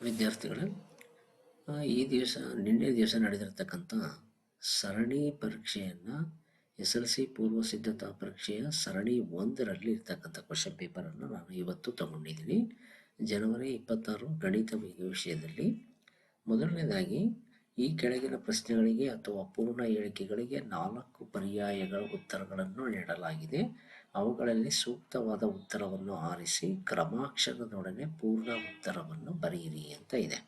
ವಿದ್ಯಾರ್ಥಿಗಳೇ ಈ ದಿವಸ, ನಿನ್ನೆ ದಿವಸ ನಡೆದಿರ್ತಕ್ಕಂಥ ಸರಣಿ ಪರೀಕ್ಷೆಯನ್ನು ಎಸ್ ಎಲ್ ಸಿ ಪೂರ್ವ ಸಿದ್ಧತಾ ಪರೀಕ್ಷೆಯ ಸರಣಿ ಒಂದರಲ್ಲಿ ಇರ್ತಕ್ಕಂಥ ಕ್ವಶನ್ ಪೇಪರನ್ನು ನಾನು ಇವತ್ತು ತಗೊಂಡಿದ್ದೀನಿ. ಜನವರಿ ಇಪ್ಪತ್ತಾರು ಗಣಿತ ವಿಷಯದಲ್ಲಿ. ಮೊದಲನೇದಾಗಿ, ಈ ಕೆಳಗಿನ ಪ್ರಶ್ನೆಗಳಿಗೆ ಅಥವಾ ಪೂರ್ಣ ಹೇಳಿಕೆಗಳಿಗೆ ನಾಲ್ಕು ಪರ್ಯಾಯಗಳ ಉತ್ತರಗಳನ್ನು ನೀಡಲಾಗಿದೆ. ಅವುಗಳಲ್ಲಿ ಸೂಕ್ತವಾದ ಉತ್ತರವನ್ನು ಆರಿಸಿ ಕ್ರಮಾಕ್ಷರದೊಡನೆ ಪೂರ್ಣ ಉತ್ತರವನ್ನು ಬರೆಯಿರಿ ಅಂತ ಇದೆ.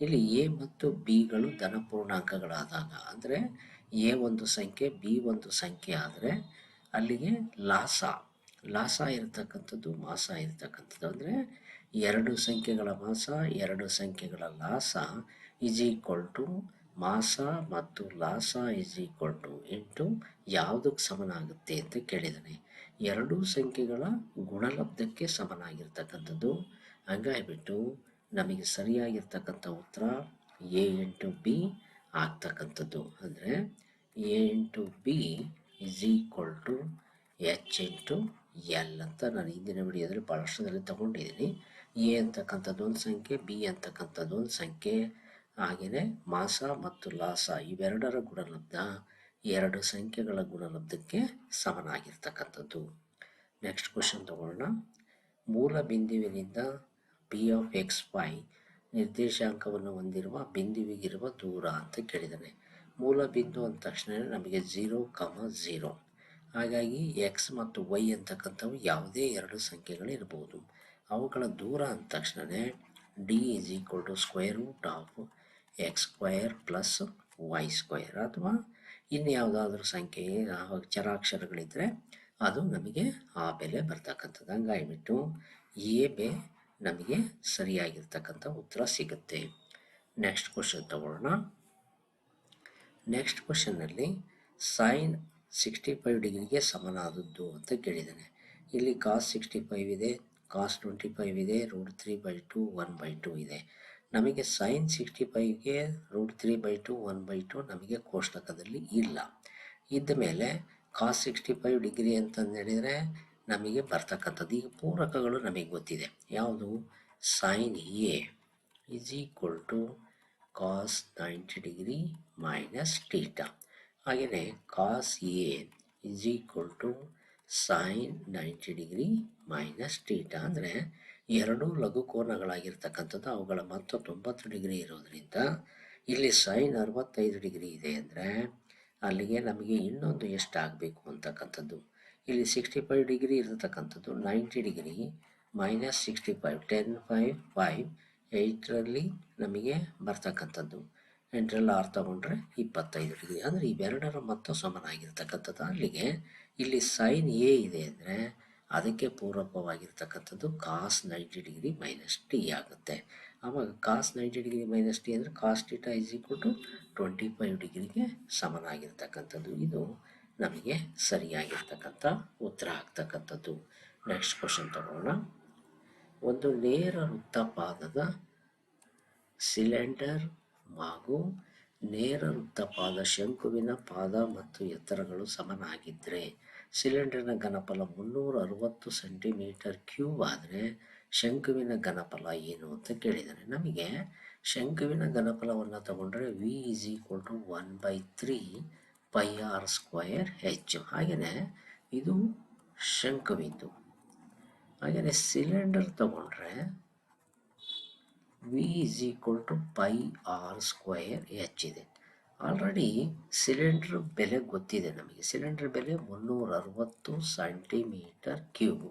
ಇಲ್ಲಿ ಎ ಮತ್ತು ಬಿಗಳು ಧನ ಪೂರ್ಣಾಂಕಗಳಾದಾಗ ಅಂದರೆ ಎ ಒಂದು ಸಂಖ್ಯೆ, ಬಿ ಒಂದು ಸಂಖ್ಯೆ ಆದರೆ ಅಲ್ಲಿಗೆ ಲಾಸ ಲಾಸ ಇರತಕ್ಕಂಥದ್ದು, ಮಾಸ ಇರತಕ್ಕಂಥದ್ದು. ಅಂದರೆ ಎರಡು ಸಂಖ್ಯೆಗಳ ಮಾಸ, ಎರಡು ಸಂಖ್ಯೆಗಳ ಲಾಸ ಇಸ್ ಈಕ್ವಲ್ ಟು ಮಾಸ ಮತ್ತು ಲಾಸ ಇಸ್ ಈಕ್ವಲ್ ಟು ಇಂಟು ಯಾವುದಕ್ಕೆ ಸಮನಾಗುತ್ತೆ ಅಂತ ಕೇಳಿದ್ದಾನೆ ಎರಡೂ ಸಂಖ್ಯೆಗಳ ಗುಣಲಬ್ಧಕ್ಕೆ ಸಮನಾಗಿರ್ತಕ್ಕಂಥದ್ದು. ಹಂಗಾಗಿಬಿಟ್ಟು ನಮಗೆ ಸರಿಯಾಗಿರ್ತಕ್ಕಂಥ ಉತ್ತರ ಎ ಇಂಟು ಬಿ ಆಗ್ತಕ್ಕಂಥದ್ದು. ಅಂದರೆ A into B is equal to H into L ಅಂತ ನಾನು ಹಿಂದಿನ ವಿಡಿಯೋದಲ್ಲಿ ಭಾಳಷ್ಟರಲ್ಲಿ ತಗೊಂಡಿದ್ದೀನಿ. ಎ ಅಂತಕ್ಕಂಥದ್ದು ಒಂದು ಸಂಖ್ಯೆ, ಬಿ ಅಂತಕ್ಕಂಥದ್ದು ಒಂದು ಸಂಖ್ಯೆ, ಹಾಗೆಯೇ ಮಾಸ ಮತ್ತು ಲಾಸ ಇವೆರಡರ ಗುಣಲಬ್ಧ ಎರಡು ಸಂಖ್ಯೆಗಳ ಗುಣಲಬ್ಧಕ್ಕೆ ಸಮನಾಗಿರ್ತಕ್ಕಂಥದ್ದು. ನೆಕ್ಸ್ಟ್ ಕ್ವಶನ್ ತಗೊಳ್ಳೋಣ ಮೂಲ ಬಿಂದುವಿನಿಂದ ಪಿ ಆಫ್ ಎಕ್ಸ್ ವೈ ನಿರ್ದೇಶಾಂಕವನ್ನು ಹೊಂದಿರುವ ಬಿಂದುವಿಗಿರುವ ದೂರ ಅಂತ ಕೇಳಿದ್ದಾನೆ ಮೂಲ ಬಿಂದು ಅಂದ ತಕ್ಷಣ ನಮಗೆ ಝೀರೋ ಕಮ ಝೀರೋ ಹಾಗಾಗಿ ಎಕ್ಸ್ ಮತ್ತು ವೈ ಅಂತಕ್ಕಂಥವು ಯಾವುದೇ ಎರಡು ಸಂಖ್ಯೆಗಳು ಇರಬಹುದು ಅವುಗಳ ದೂರ ಅಂದ ತಕ್ಷಣವೇ D is equal to square root of X square plus Y square ಅಥವಾ ಇನ್ನು ಯಾವುದಾದ್ರೂ ಸಂಖ್ಯೆ ಚರಾಕ್ಷರಗಳಿದ್ದರೆ ಅದು ನಮಗೆ ಆ ಬೆಲೆ ಬರ್ತಕ್ಕಂಥದ್ದು. ಹಂಗಾಗಿಬಿಟ್ಟು ಎ ಬೆ ನಮಗೆ ಸರಿಯಾಗಿರ್ತಕ್ಕಂಥ ಉತ್ತರ ಸಿಗುತ್ತೆ. ನೆಕ್ಸ್ಟ್ ಕ್ವಶನ್ ತಗೊಳ್ಳೋಣ. ನೆಕ್ಸ್ಟ್ ಕ್ವಶನ್ನಲ್ಲಿ ಸೈನ್ ಸಿಕ್ಸ್ಟಿ ಫೈವ್ ಡಿಗ್ರಿಗೆ ಸಮನಾದದ್ದು ಅಂತ ಕೇಳಿದ್ದಾನೆ. ಇಲ್ಲಿ ಕಾಸ್ ಸಿಕ್ಸ್ಟಿ ಫೈವ್ ಇದೆ ಕಾಸ್ ಟ್ವೆಂಟಿ ಫೈವ್ ಇದೆ root three by two one by two ಇದೆ. ನಮಗೆ sine sixty ಫೈವ್ಗೆ root three by two one by two ನಮಗೆ ಕೋಷ್ಟಕದಲ್ಲಿ ಇಲ್ಲ. ಇದ್ದ ಮೇಲೆ ಕಾಸ್ ಸಿಕ್ಸ್ಟಿ ಫೈವ್ ಡಿಗ್ರಿ ಅಂತಂದು ಹೇಳಿದರೆ ನಮಗೆ ಬರ್ತಕ್ಕಂಥದ್ದು ಈಗ ಪೂರಕಗಳು ನಮಗೆ ಗೊತ್ತಿದೆ. ಯಾವುದು? Sine A is equal to cos ninety degree minus theta ಹಾಗೆಯೇ cos A is equal to sine ninety degree minus theta ಅಂದರೆ ಎರಡೂ ಲಘು ಕೋನಗಳಾಗಿರ್ತಕ್ಕಂಥದ್ದು ಅವುಗಳ ಮೊತ್ತ ತೊಂಬತ್ತು ಡಿಗ್ರಿ ಇರೋದ್ರಿಂದ ಇಲ್ಲಿ ಸೈನ್ ಅರವತ್ತೈದು ಡಿಗ್ರಿ ಇದೆ ಅಂದರೆ ಅಲ್ಲಿಗೆ ನಮಗೆ ಇನ್ನೊಂದು ಎಷ್ಟು ಆಗಬೇಕು ಅಂತಕ್ಕಂಥದ್ದು. ಇಲ್ಲಿ ಸಿಕ್ಸ್ಟಿ ಫೈವ್ ಡಿಗ್ರಿ ಇರತಕ್ಕಂಥದ್ದು ninety degree minus sixty five ten five five ಏಯ್ಟ್ರಲ್ಲಿ ನಮಗೆ ಬರ್ತಕ್ಕಂಥದ್ದು. ಎಂಟರಲ್ಲಿ ಆರು ತಗೊಂಡ್ರೆ ಇಪ್ಪತ್ತೈದು ಡಿಗ್ರಿ. ಅಂದರೆ ಇವೆರಡರ ಮೊತ್ತ ಸಮನಾಗಿರ್ತಕ್ಕಂಥದ್ದು ಅಲ್ಲಿಗೆ ಇಲ್ಲಿ ಸೈನ್ ಎ ಇದೆ ಅಂದರೆ ಅದಕ್ಕೆ ಪೂರಕವಾಗಿರ್ತಕ್ಕಂಥದ್ದು cos ninety degree minus T ಆಗುತ್ತೆ. ಆವಾಗ cos ninety degree minus T ಅಂದರೆ cos theta is equal to twenty five ಡಿಗ್ರಿಗೆ ಸಮನಾಗಿರ್ತಕ್ಕಂಥದ್ದು. ಇದು ನಮಗೆ ಸರಿಯಾಗಿರ್ತಕ್ಕಂಥ ಉತ್ತರ ಆಗ್ತಕ್ಕಂಥದ್ದು. ನೆಕ್ಸ್ಟ್ ಕ್ವಶನ್ ತಗೊಳ್ಳೋಣ ಒಂದು ನೇರ ವೃತ್ತಪಾದದ ಸಿಲಿಂಡರ್ ಹಾಗೂ ನೇರ ವೃತ್ತಪಾದ ಶಂಕುವಿನ ಪಾದ ಮತ್ತು ಎತ್ತರಗಳು ಸಮನಾಗಿದ್ದರೆ ಸಿಲಿಂಡರ್ನ ಘನಫಲ ಮುನ್ನೂರ ಅರವತ್ತು ಸೆಂಟಿಮೀಟರ್ ಕ್ಯೂಬ್ ಆದರೆ ಶಂಕುವಿನ ಘನಫಲ ಏನು ಅಂತ ಕೇಳಿದ್ದಾರೆ. ನಮಗೆ ಶಂಕುವಿನ ಘನಫಲವನ್ನು ತಗೊಂಡ್ರೆ V is equal to one by three pi R square H ಹಾಗೆಯೇ ಇದು ಶಂಕುವಿಂದು. ಹಾಗೆಯೇ ಸಿಲಿಂಡರ್ ತಗೊಂಡ್ರೆ V is equal to pi R square H ಇದೆ. ಆಲ್ರೆಡಿ ಸಿಲಿಂಡ್ರ್ ಬೆಲೆ ಗೊತ್ತಿದೆ ನಮಗೆ. ಸಿಲಿಂಡರ್ ಬೆಲೆ ಮುನ್ನೂರ ಅರವತ್ತು ಸೆಂಟಿಮೀಟರ್ ಕ್ಯೂಬ್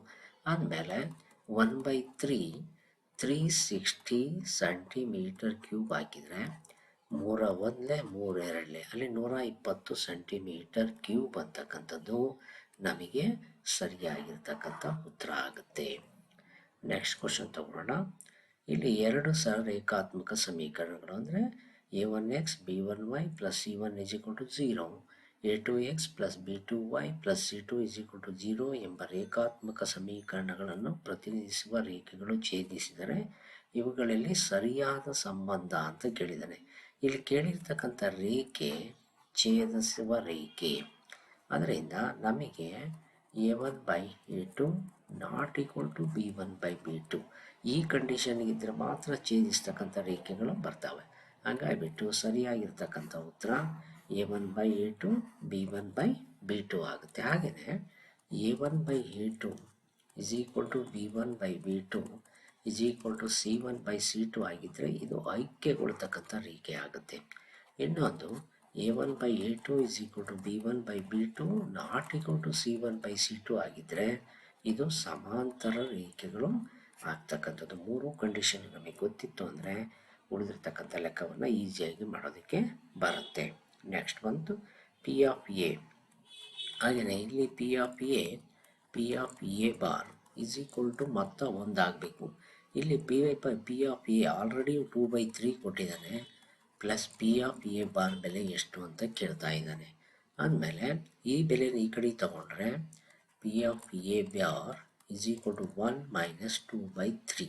ಆದಮೇಲೆ one by three three sixty centimetre cube ಹಾಕಿದರೆ ಮೂರ ಒಂದಲೇ ಮೂರ ಎರಡಲೇ ಅಲ್ಲಿ ನೂರ ಇಪ್ಪತ್ತು ಸೆಂಟಿಮೀಟರ್ ಕ್ಯೂಬ್ ಅಂತಕ್ಕಂಥದ್ದು ನಮಗೆ ಸರಿಯಾಗಿರ್ತಕ್ಕಂಥ ಉತ್ತರ ಆಗುತ್ತೆ. ನೆಕ್ಸ್ಟ್ ಕ್ವಶನ್ ತಗೊಳ್ಳೋಣ. ಇಲ್ಲಿ ಎರಡು ಸ ರೇಖಾತ್ಮಕ ಸಮೀಕರಣಗಳು ಅಂದರೆ A one X B one Y plus C one is equal to zero A two X plus B two Y plus C two is equal to zero ಎಂಬ ರೇಖಾತ್ಮಕ ಸಮೀಕರಣಗಳನ್ನು ಪ್ರತಿನಿಧಿಸುವ ರೇಖೆಗಳು ಛೇದಿಸಿದರೆ ಇವುಗಳಲ್ಲಿ ಸರಿಯಾದ ಸಂಬಂಧ ಅಂತ ಕೇಳಿದ್ದಾನೆ ಇಲ್ಲಿ ಕೇಳಿರ್ತಕ್ಕಂಥ ರೇಖೆ ಛೇದಿಸುವ ರೇಖೆ. ಅದರಿಂದ ನಮಗೆ A one by A two not equal to B one by B two ಈ ಕಂಡೀಷನ್ ಇದ್ದರೆ ಮಾತ್ರ ಛೇದಿಸ್ತಕ್ಕಂಥ ರೇಖೆಗಳು ಬರ್ತವೆ. ಹಂಗಾಗಿಬಿಟ್ಟು ಸರಿಯಾಗಿರ್ತಕ್ಕಂಥ ಉತ್ತರ A one by A two, B one by B two ಆಗುತ್ತೆ. ಹಾಗೆಯೇ A one by A two is equal to B one by B two is equal to C one by C two ಆಗಿದ್ದರೆ ಇದು ಐಕ್ಯಗೊಳ್ತಕ್ಕಂಥ ರೇಖೆ ಆಗುತ್ತೆ. ಇನ್ನೊಂದು A one by A two is equal to B one by B two not equal to C one by C two ಆಗಿದ್ದರೆ ಇದು ಸಮಾಂತರ ರೇಖೆಗಳು ಆಗ್ತಕ್ಕಂಥದ್ದು. ಮೂರು ಕಂಡೀಷನ್ ನಮಗೆ ಗೊತ್ತಿತ್ತು ಅಂದರೆ ಉಳಿದಿರ್ತಕ್ಕಂಥ ಲೆಕ್ಕವನ್ನು ಈಸಿಯಾಗಿ ಮಾಡೋದಕ್ಕೆ ಬರುತ್ತೆ. ನೆಕ್ಸ್ಟ್ ಬಂತು ಪಿ ಆಫ್ ಎ ಹಾಗೆಯೇ ಇಲ್ಲಿ P of A P of A bar is equal to ಮೊತ್ತ ಒಂದಾಗಬೇಕು. ಇಲ್ಲಿ P P of A already two by three ಕೊಟ್ಟಿದ್ದಾನೆ. Plus P of A bar ಬೆಲೆ ಎಷ್ಟು ಅಂತ ಕೇಳ್ತಾ ಇದ್ದಾನೆ. ಆದಮೇಲೆ ಈ ಬೆಲೆನ ಈ ಕಡೆ ತಗೊಂಡ್ರೆ P of A bar is equal to one minus two by three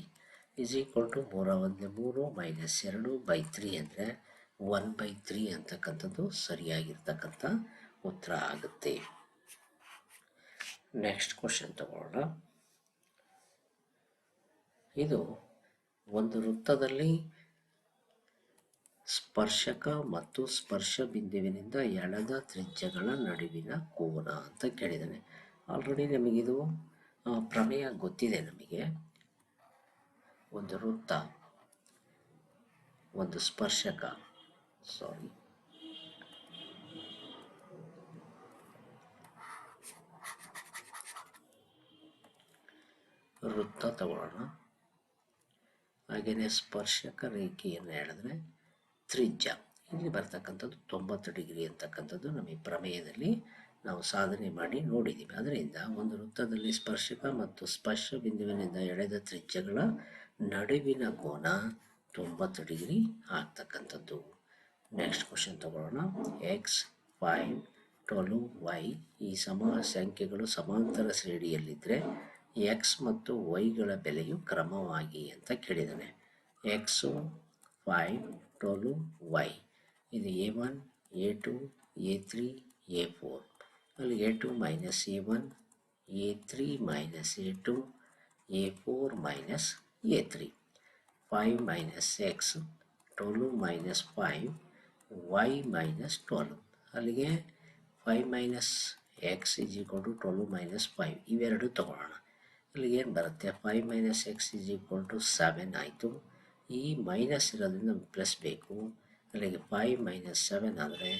is equal to ಮೂರ ಒಂದು ಮೂರು ಮೈನಸ್ ಎರಡು ಬೈ ತ್ರೀ ಅಂದರೆ ಒನ್ ಬೈ ತ್ರೀ ಅಂತಕ್ಕಂಥದ್ದು ಸರಿಯಾಗಿರ್ತಕ್ಕಂಥ ಉತ್ತರ ಆಗುತ್ತೆ. ನೆಕ್ಸ್ಟ್ ಕ್ವಶನ್ ತಗೊಳ್ಳೋಣ. ಇದು ಒಂದು ವೃತ್ತದಲ್ಲಿ ಸ್ಪರ್ಶಕ ಮತ್ತು ಸ್ಪರ್ಶ ಬಿಂದುವಿನಿಂದ ಎಳೆದ ತ್ರಿಜ್ಯಗಳ ನಡುವಿನ ಕೋನ ಅಂತ ಕೇಳಿದ್ದಾನೆ. ಆಲ್ರೆಡಿ ನಮಗಿದು ಪ್ರಮೇಯ ಗೊತ್ತಿದೆ ನಮಗೆ. ಒಂದು ವೃತ್ತ, ಒಂದು ಸ್ಪರ್ಶಕ ಸಾರಿ ವೃತ್ತ ತಗೊಳ್ಳೋಣ. ಹಾಗೆಯೇ ಸ್ಪರ್ಶಕ ರೇಖೆಯನ್ನು ಹೇಳಿದ್ರೆ ತ್ರಿಜ್ಯ. ಇಲ್ಲಿ ಬರ್ತಕ್ಕಂಥದ್ದು ತೊಂಬತ್ತು ಡಿಗ್ರಿ ಅಂತಕ್ಕಂಥದ್ದು ನಮಗೆ ಪ್ರಮೇಯದಲ್ಲಿ ನಾವು ಸಾಧನೆ ಮಾಡಿ ನೋಡಿದ್ದೀವಿ. ಅದರಿಂದ ಒಂದು ವೃತ್ತದಲ್ಲಿ ಸ್ಪರ್ಶಕ ಮತ್ತು ಸ್ಪರ್ಶ ಬಿಂದುವಿನಿಂದ ಎಳೆದ ತ್ರಿಜ್ಯಗಳ ನಡುವಿನ ಕೋನ ತೊಂಬತ್ತು ಡಿಗ್ರಿ ಆಗ್ತಕ್ಕಂಥದ್ದು. ನೆಕ್ಸ್ಟ್ ಕ್ವಶನ್ ತಗೊಳ್ಳೋಣ. ಎಕ್ಸ್ ಫೈವ್ ಟ್ವೆಲ್ವ್ ವೈ ಈ ಸಮ ಸಂಖ್ಯೆಗಳು ಸಮಾಂತರ ಶ್ರೇಣಿಯಲ್ಲಿದ್ದರೆ ಎಕ್ಸ್ ಮತ್ತು ವೈಗಳ ಬೆಲೆಯು ಕ್ರಮವಾಗಿ ಅಂತ ಕೇಳಿದ್ದಾನೆ ಎಕ್ಸು ಫೈವ್ ಟ್ವೆಲ್ವ್ ವೈ ಇದು A one A two A three A four ಅಲ್ಲಿ A two minus A one A three minus A two A four minus a 3 5 minus x 12 minus 5 y minus 12 ಅಲ್ಲಿಗೆ 5 minus x is equal to 12 minus 5 ಇವೆರಡು ತಗೊಳ್ಳೋಣ ಅಲ್ಲಿಗೆ ಏನು ಬರುತ್ತೆ 5 minus x is equal to 7 ಆಯಿತು ಈ minus ಇರೋದ್ರಿಂದ plus ಬೇಕು ಅಲ್ಲಿಗೆ 5 minus 7 ಆದರೆ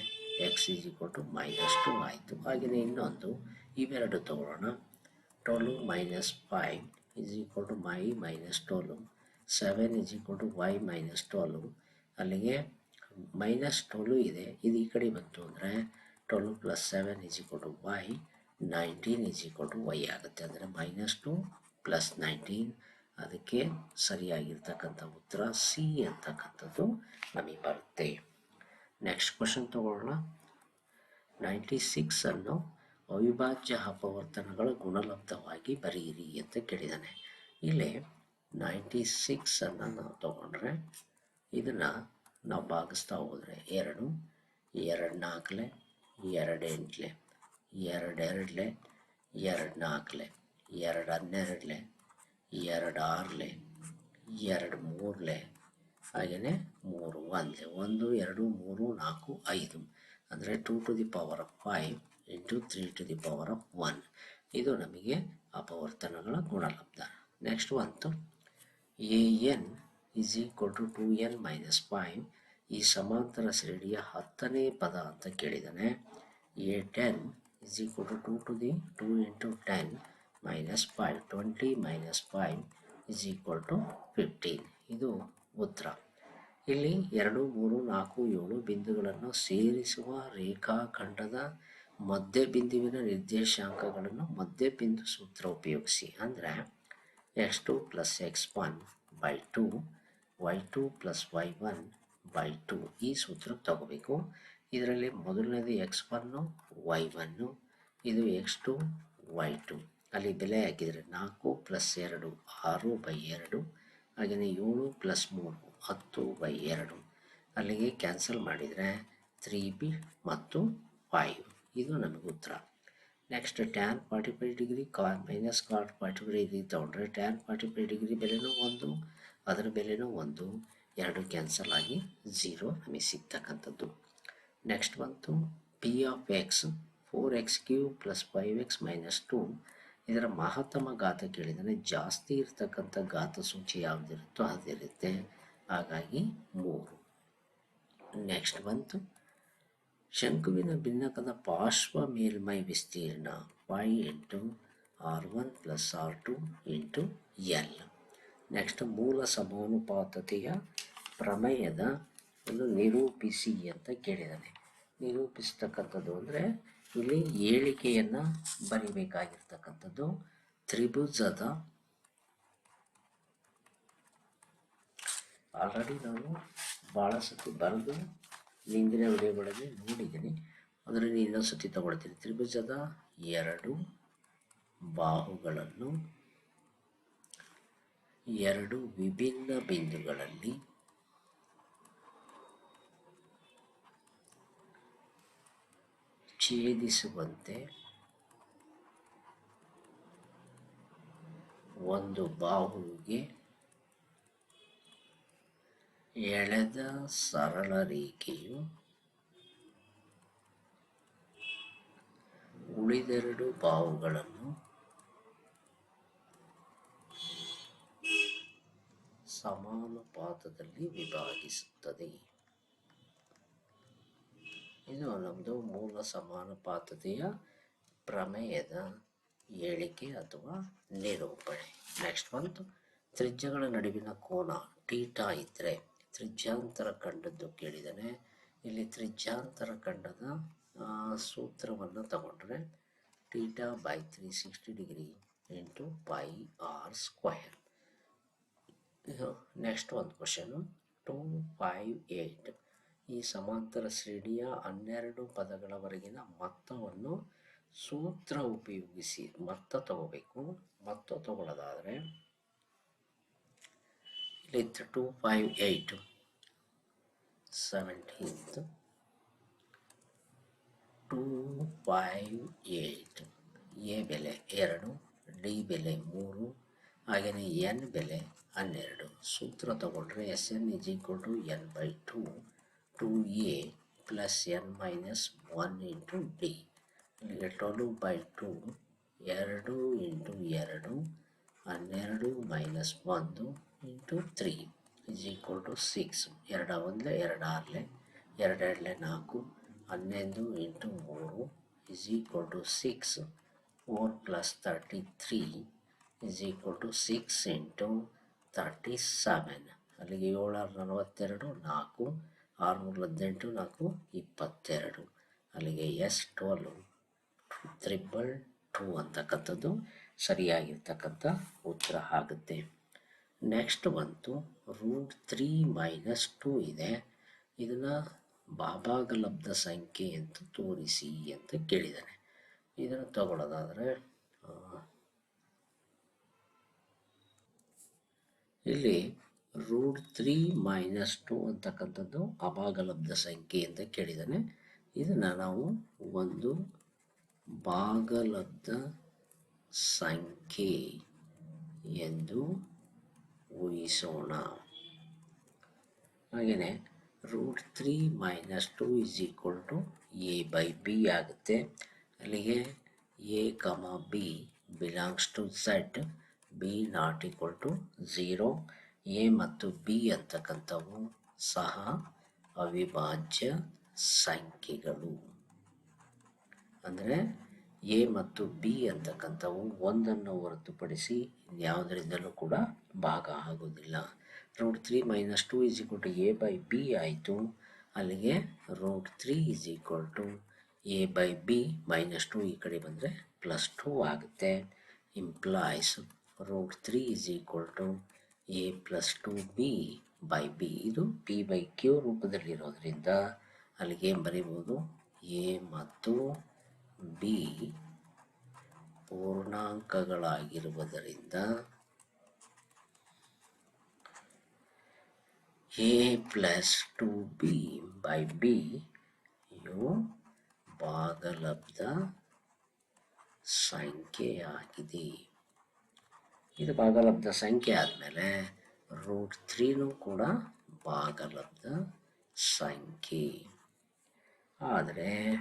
x is equal to minus 2 ಆಯಿತು ಹಾಗೆಯೇ ಇನ್ನೊಂದು ಇವೆರಡು ತಗೊಳ್ಳೋಣ 12 minus 5 is equal to y minus twelve seven is equal to Y minus twelve ಅಲ್ಲಿಗೆ ಮೈನಸ್ ಟ್ವೆಲ್ವ್ ಇದೆ. ಇದು ಈ ಕಡೆ ಬಂತು ಅಂದರೆ twelve plus seven is equal to Y nineteen is equal to Y ಆಗುತ್ತೆ. ಅಂದರೆ ಮೈನಸ್ ಟು ಪ್ಲಸ್ ನೈನ್ಟೀನ್ ಅದಕ್ಕೆ ಸರಿಯಾಗಿರ್ತಕ್ಕಂಥ ಉತ್ತರ ಸಿ ಅಂತಕ್ಕಂಥದ್ದು ನಮಗೆ ಬರುತ್ತೆ. ನೆಕ್ಸ್ಟ್ ಕ್ವಶನ್ ತಗೊಳ್ಳೋಣ. ನೈಂಟಿ ಸಿಕ್ಸನ್ನು ಅವಿಭಾಜ್ಯ ಅಪವರ್ತನಗಳ ಗುಣಲಬ್ಧವಾಗಿ ಬರೆಯಿರಿ ಅಂತ ಕೇಳಿದ್ದಾನೆ ಇಲ್ಲಿ ನೈಂಟಿ ಸಿಕ್ಸನ್ನು ನಾವು ತಗೊಂಡ್ರೆ ಇದನ್ನು ನಾವು ಭಾಗಿಸ್ತಾ ಹೋದರೆ ಎರಡು ಎರಡು ನಾಲ್ಕಲೆ ಎರಡು ಎಂಟ್ಲೆ ಎರಡು ಎರಡ್ಲೆ ಎರಡು ನಾಲ್ಕಲೆ ಎರಡು ಹನ್ನೆರಡ್ಲೆ ಎರಡು ಆರ್ಲೆ ಎರಡು ಮೂರಲೆ ಹಾಗೆಯೇ ಮೂರು ಒಂದ್ಲೆ, ಒಂದು, ಎರಡು, ಮೂರು, ನಾಲ್ಕು, ಐದು. ಅಂದರೆ two to the power of five into three to the power of one ಇದು ನಮಗೆ ಅಪವರ್ತನಗಳ ಗುಣಲಬ್ಧ. ನೆಕ್ಸ್ಟ್ ಬಂತು A N is equal to two N minus five ಈ ಸಮಾಂತರ ಶ್ರೇಣಿಯ ಹತ್ತನೇ ಪದ ಅಂತ ಕೇಳಿದ್ದಾನೆ A ten is equal to two two the two into ten minus five twenty minus five is equal to fifteen ಇದು ಉತ್ತರ. ಇಲ್ಲಿ ಎರಡು, ಮೂರು, ನಾಲ್ಕು, ಏಳು ಬಿಂದುಗಳನ್ನು ಸೇರಿಸುವ ರೇಖಾಖಂಡದ ಮಧ್ಯ ಬಿಂದುವಿನ ನಿರ್ದೇಶಾಂಕಗಳನ್ನು ಮಧ್ಯ ಬಿಂದು ಸೂತ್ರ ಉಪಯೋಗಿಸಿ. ಅಂದರೆ X two plus X one by two Y two plus Y one by two ಈ ಸೂತ್ರ ತಗೋಬೇಕು. ಇದರಲ್ಲಿ ಮೊದಲನೇದು ಎಕ್ಸ್ ಒನ್ನು ವೈ ಒನ್ನು ಇದು ಎಕ್ಸ್ ಟು ವೈ ಟು ಅಲ್ಲಿ ಬೆಲೆ ಹಾಕಿದರೆ ನಾಲ್ಕು ಪ್ಲಸ್ ಎರಡು, ಆರು ಬೈ ಎರಡು ಹಾಗೆಯೇ ಏಳು ಪ್ಲಸ್ ಮೂರು, ಹತ್ತು ಬೈ ಎರಡು. ಅಲ್ಲಿಗೆ ಕ್ಯಾನ್ಸಲ್ ಮಾಡಿದರೆ ತ್ರೀ ಬಿ ಮತ್ತು ಫೈವ್ ಇದು ನಮಗೆ ಉತ್ತರ. Next tan forty five degree ಕಾ minus cot forty five degree ತೊಗೊಂಡ್ರೆ ಟ್ಯಾನ್ ಫಾರ್ಟಿ ಫೈವ್ ಡಿಗ್ರಿ ಬೆಲೆನೂ ಒಂದು, ಅದರ ಬೆಲೆನೂ ಒಂದು. ಎರಡು ಕ್ಯಾನ್ಸಲ್ ಆಗಿ ಝೀರೋ ನಮಗೆ ಸಿಗ್ತಕ್ಕಂಥದ್ದು. ನೆಕ್ಸ್ಟ್ ಬಂತು P of X four X cube plus five X minus two ಇದರ ಮಹತ್ತಮ ಘಾತ ಕೇಳಿದರೆ ಜಾಸ್ತಿ ಇರತಕ್ಕಂಥ ಘಾತ ಸೂಚಿ ಯಾವುದಿರುತ್ತೋ ಅದಿರುತ್ತೆ. ಹಾಗಾಗಿ ಮೂರು. ನೆಕ್ಸ್ಟ್ ಬಂತು ಶಂಕುವಿನ ಭಿನ್ನಕದ ಪಾರ್ಶ್ವ ಮೇಲ್ಮೈ ವಿಸ್ತೀರ್ಣ pi into R one plus R two into L next ಮೂಲ ಸಮಾನುಪಾತತೆಯ ಪ್ರಮೇಯದ ಒಂದು ನಿರೂಪಿಸಿ ಅಂತ ಕೇಳಿದ್ದಾನೆ ನಿರೂಪಿಸ್ತಕ್ಕಂಥದ್ದು ಅಂದರೆ ಇಲ್ಲಿ ಏಳಿಗೆಯನ್ನು ಬರಿಬೇಕಾಗಿರ್ತಕ್ಕಂಥದ್ದು ತ್ರಿಭುಜದ ಆಲ್ರೆಡಿ ನಾನು ಭಾಳ ಸತಿ ಬರೆದು ಹಿಂದಿನ ವಿಡಿಯೋಗಳಲ್ಲಿ ನೋಡಿದ್ದೀನಿ. ಅದರಲ್ಲಿ ಇನ್ನೊಂದು ಸತಿ ತಗೊಳ್ತೀನಿ. ತ್ರಿಭುಜದ ಎರಡು ಬಾಹುಗಳನ್ನು ಎರಡು ವಿಭಿನ್ನ ಬಿಂದುಗಳಲ್ಲಿ ಛೇದಿಸುವಂತೆ ಒಂದು ಬಾಹುವಿಗೆ ಎಳೆದ ಸರಳ ರೇಖೆಯು ಉಳಿದೆರಡು ಬಾವುಗಳನ್ನು ಸಮಾನುಪಾತದಲ್ಲಿ ವಿಭಾಗಿಸುತ್ತದೆ. ಇದು ನಮ್ಮದು ಮೂಲ ಸಮಾನುಪಾತತೆಯ ಪ್ರಮೇಯದ ಹೇಳಿಕೆ ಅಥವಾ ನಿರೂಪಣೆ. ನೆಕ್ಸ್ಟ್ ಬಂತು ತ್ರಿಜ್ಯಗಳ ನಡುವಿನ ಕೋನ ಟೀಟಾ ಇದ್ದರೆ ತ್ರಿಜ್ಯಾಂತರ ಖಂಡದ್ದು ಕೇಳಿದ್ದಾನೆ. ಇಲ್ಲಿ ತ್ರಿಜ್ಯಾಂತರ ಖಂಡದ ಸೂತ್ರವನ್ನು ತಗೊಂಡ್ರೆ theta by three sixty degree into pi R square next ಒಂದು ಕ್ವಶನು. ಟೂ ಫೈವ್ ಏಯ್ಟ್ ಈ ಸಮಾಂತರ ಶ್ರೇಣಿಯ ಹನ್ನೆರಡು ಪದಗಳವರೆಗಿನ ಮೊತ್ತವನ್ನು ಸೂತ್ರ ಉಪಯೋಗಿಸಿ ಮೊತ್ತ ತಗೋಬೇಕು. ಮೊತ್ತ ತಗೊಳ್ಳೋದಾದರೆ ಇಲ್ಲಿ ಟೂ ಫೈವ್ ಏಯ್ಟ್ ಎ ಬೆಲೆ ಎರಡು ಡಿ ಬೆಲೆ ಮೂರು ಹಾಗೆಯೇ ಎನ್ ಬೆಲೆ ಹನ್ನೆರಡು. ಸೂತ್ರ ತಗೊಂಡ್ರೆ S n is equal to n by two two a plus n minus one into d twelve by two ಎರಡು ಇಂಟು ಎರಡು, ಹನ್ನೆರಡು ಮೈನಸ್ ಒಂದು into three is equal to six ಎರಡು ಒಂದ್ಲೆ ಎರಡು ಆರಲೆ ಎರಡು ಎರಡಲೆ ನಾಲ್ಕು. ಹನ್ನೊಂದು ಇಂಟು ಮೂರು is equal to six four plus thirty three is equal to six into thirty seven ಅಲ್ಲಿಗೆ ಏಳಾರು ನಲವತ್ತೆರಡು, ನಾಲ್ಕು. ಆರುನೂರ ಹದಿನೆಂಟು, ನಾಲ್ಕು. ಇಪ್ಪತ್ತೆರಡು. ಅಲ್ಲಿಗೆ ಎಸ್ ಟ್ವೆಲ್ವ್ ತ್ರಿಬಲ್ ಟೂ ಅಂತಕ್ಕಂಥದ್ದು ಸರಿಯಾಗಿರ್ತಕ್ಕಂಥ ಉತ್ತರ ಆಗುತ್ತೆ. ನೆಕ್ಸ್ಟ್ ಬಂತು. ರೂಟ್ ತ್ರೀ ಮೈನಸ್ ಟೂ ಇದೆ. ಇದನ್ನು ಬಾಬಾಗಲಬ್ಧ ಸಂಖ್ಯೆ ಅಂತ ತೋರಿಸಿ ಅಂತ ಕೇಳಿದ್ದಾನೆ. ಇದನ್ನು ತಗೊಳ್ಳೋದಾದರೆ ಇಲ್ಲಿ ರೂಟ್ ತ್ರೀ ಮೈನಸ್ ಟು ಅಂತಕ್ಕಂಥದ್ದು ಅಭಾಗಲಬ್ಧ ಸಂಖ್ಯೆ ಅಂತ ಕೇಳಿದ್ದಾನೆ. ಇದನ್ನು ನಾವು ಒಂದು ಭಾಗಲಬ್ಧ ಸಂಖ್ಯೆ ಎಂದು ಊಹಿಸೋಣ. ಹಾಗೆಯೇ root three minus two is equal to a by b ಆಗುತ್ತೆ. ಅಲ್ಲಿಗೆ a comma b belongs to set b not equal to zero a ಮತ್ತು ಬಿ ಅಂತಕ್ಕಂಥವು ಸಹ ಅವಿಭಾಜ್ಯ ಸಂಖ್ಯೆಗಳು. ಅಂದರೆ ಎ ಮತ್ತು ಬಿ ಅಂತಕ್ಕಂಥವು ಒಂದನ್ನು ಹೊರತುಪಡಿಸಿ ಯಾವುದರಿಂದಲೂ ಕೂಡ ಭಾಗ ಆಗೋದಿಲ್ಲ root three minus two is equal to a by b ಆಯಿತು. ಅಲ್ಲಿಗೆ root three is equal to a by b minus two ಈ ಕಡೆ ಬಂದರೆ ಪ್ಲಸ್ ಟು ಆಗುತ್ತೆ. Implies root three is equal to a plus two b by b ಇದು P by Q ರೂಪದಲ್ಲಿರೋದ್ರಿಂದ ಅಲ್ಲಿಗೆ ಬರೀಬೋದು ಎ ಮತ್ತು B ಪೂರ್ಣಾಂಕಗಳಾಗಿರುವುದರಿಂದ a plus two b by b ಇವು ಭಾಗಲಬ್ಧ ಸಂಖ್ಯೆಯಾಗಿದೆ ಇದು ಭಾಗಲಬ್ಧ ಸಂಖ್ಯೆ ಆದಮೇಲೆ ರೂಟ್ ತ್ರೀನೂ ಕೂಡ ಭಾಗಲಬ್ಧ ಸಂಖ್ಯೆ. ಆದರೆ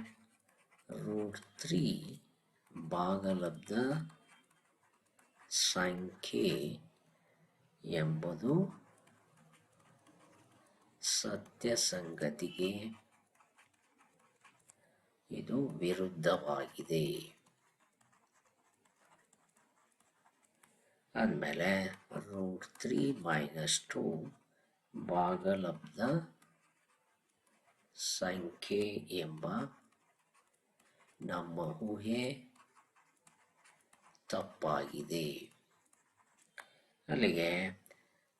ರೂಟ್ ತ್ರೀ ಭಾಗಲಬ್ಧ ಸಂಖ್ಯೆ ಎಂಬುದು ಸತ್ಯ ಸಂಗತಿಗೆ ಇದು ವಿರುದ್ಧವಾಗಿದೆ. ಆದಮೇಲೆ ರೂಟ್ ತ್ರೀ ಮೈನಸ್ ಟು ಭಾಗಲಬ್ಧ ಸಂಖ್ಯೆ ಎಂಬ ನಮ್ಮ ಊಹೆ ತಪ್ಪಾಗಿದೆ. ಅಲ್ಲಿಗೆ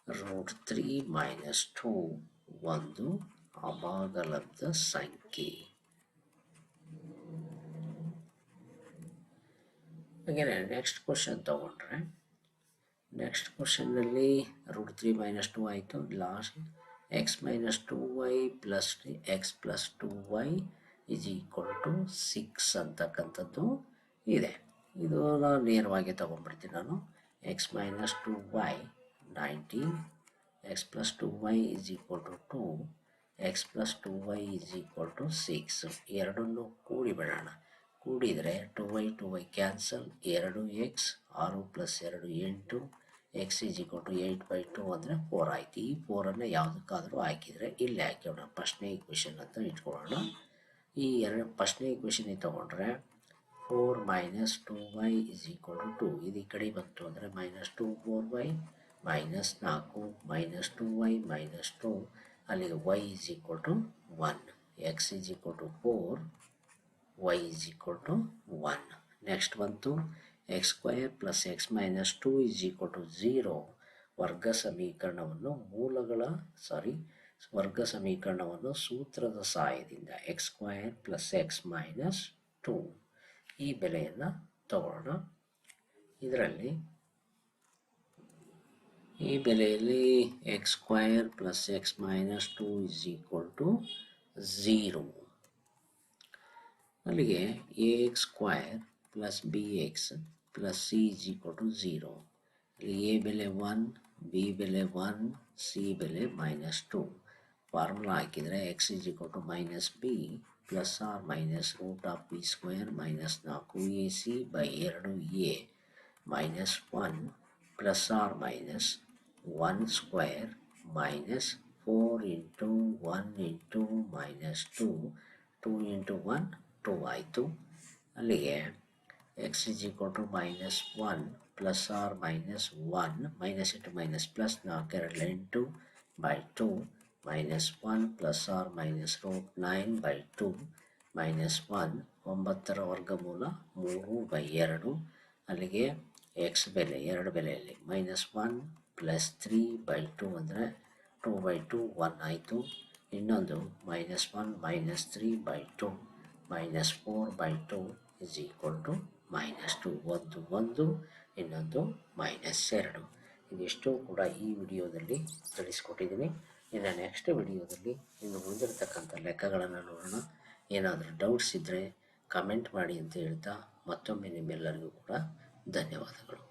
ರೂಟ್ ತ್ರೀ ಮೈನಸ್ ಟು ಒಂದು ಅಭಾಗಲಬ್ಧ ಸಂಖ್ಯೆ. ಹಾಗೆಯೇ ನೆಕ್ಸ್ಟ್ ಕ್ವಶನ್ ತಗೊಂಡ್ರೆ ನೆಕ್ಸ್ಟ್ ಕ್ವಶನ್ನಲ್ಲಿ ರೂಟ್ ತ್ರೀ ಮೈನಸ್ ಟು ಆಯಿತು. Last x minus two y plus x plus two y equal to six ಅಂತಕ್ಕಂಥದ್ದು ಇದೆ. ಇದು ನಾನು ನೇರವಾಗಿ ತೊಗೊಂಡ್ಬಿಡ್ತೀನಿ ನಾನು. X minus two y nineteen x plus two y is equal to two x plus two y is equal to six ಎರಡನ್ನು ಕೂಡಿ ಬಿಡೋಣ. ಕೂಡಿದರೆ two y two y cancel ಎರಡು ಎಕ್ಸ್ ಆರು ಪ್ಲಸ್ ಎರಡು ಎಂಟು. X is equal to eight by two ಅಂದರೆ four ಆಯಿತು. ಈ ಫೋರನ್ನು ಯಾವುದಕ್ಕಾದರೂ ಹಾಕಿದರೆ ಇಲ್ಲಿ ಹಾಕಿಬಿಡೋಣ ಫಸ್ಟ್ನೇ ಇಕ್ವೇಷನ್ ಅಂತ ಇಟ್ಕೊಳ್ಳೋಣ. ಈ ಎರಡು ಫಸ್ಟ್ನೇ ಇಕ್ವೇಷನಿಗೆ ತೊಗೊಂಡ್ರೆ four minus two y is equal to two ಇದು ಈ ಕಡೆ ಬಂತು ಅಂದರೆ minus two four y minus ನಾಲ್ಕು minus two y minus two ಅಲ್ಲಿಗೆ y is equal to one x is equal to four y is equal to one next ಬಂತು. X square plus x minus two is equal to zero ವರ್ಗ ಸಮೀಕರಣವನ್ನು ಮೂಲಗಳ sorry ವರ್ಗ ಸಮೀಕರಣವನ್ನು ಸೂತ್ರದ ಸಹಾಯದಿಂದ x square plus x minus two ಈ ಬೆಲೆಯನ್ನು ತಗೊಳ್ಳೋಣ ಇದರಲ್ಲಿ ಈ ಬೆಲೆಯಲ್ಲಿ x square plus x minus two is equal to zero ಅಲ್ಲಿಗೆ a x square plus b x plus c is equal to zero ಅಲ್ಲಿ ಎ ಬೆಲೆ ಒನ್ ಬಿ ಬೆಲೆ ಒನ್ ಸಿ ಬೆಲೆ ಮೈನಸ್ ಟು ಫಾರ್ಮುಲಾ ಹಾಕಿದರೆ x is equal to minus b plus or minus root of b square minus ನಾಲ್ಕು a c by ಎರಡು a minus one plus or minus one square minus four into one into minus two two into one two ಆಯಿತು ಅಲ್ಲಿಗೆ x is equal to minus one plus or minus one minus into minus plus ನಾಲ್ಕೆರಡು ಎಂಟು by two minus one plus or minus root nine by two minus one ಒಂಬತ್ತರ ವರ್ಗಮೂಲ ಮೂರು by ಎರಡು. ಅಲ್ಲಿಗೆ X ಬೆಲೆ, ಎರಡು ಬೆಲೆಯಲ್ಲಿ minus one plus three by two ಅಂದರೆ ಟೂ ಬೈ ಟು ಒನ್ ಆಯಿತು. ಇನ್ನೊಂದು minus one minus three by two minus four by two is equal to minus two ಒಂದು ಒಂದು, ಇನ್ನೊಂದು ಮೈನಸ್ ಎರಡು. ಇದಿಷ್ಟು ಕೂಡ ಈ ವಿಡಿಯೋದಲ್ಲಿ ತಿಳಿಸ್ಕೊಟ್ಟಿದ್ದೀನಿ. ಇನ್ನು ನೆಕ್ಸ್ಟ್ ವಿಡಿಯೋದಲ್ಲಿ ಇನ್ನು ಮುಂದಿರತಕ್ಕಂಥ ಲೆಕ್ಕಗಳನ್ನು ನೋಡೋಣ. ಏನಾದರೂ ಡೌಟ್ಸ್ ಇದ್ದರೆ ಕಮೆಂಟ್ ಮಾಡಿ ಅಂತ ಹೇಳ್ತಾ ಮತ್ತೊಮ್ಮೆ ನಿಮ್ಮೆಲ್ಲರಿಗೂ ಕೂಡ ಧನ್ಯವಾದಗಳು.